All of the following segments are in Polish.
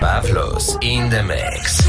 Pavlos in the mix.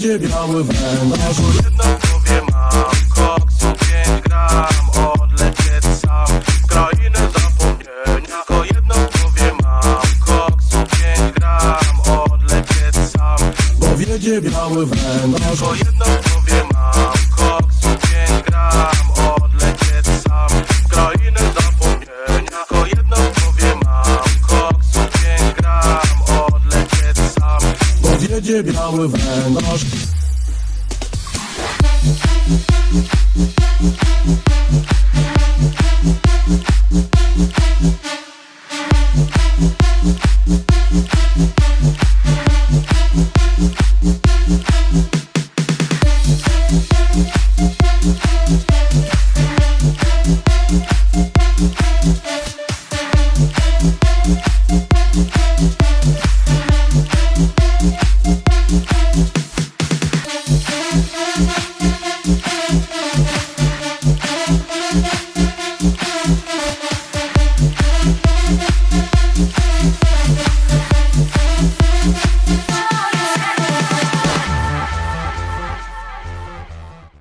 Bo wiedzie biały węgorz Jedno w głowie mam Koksu 5 gram Odlecieć sam. W krainę zapomnienia Tylko jedno w głowie mam Koksu 5 gram Odlecieć sam. Bo wiedzie biały węgorz Tylko jedno w głowie mam ludzie grały węgorz Thank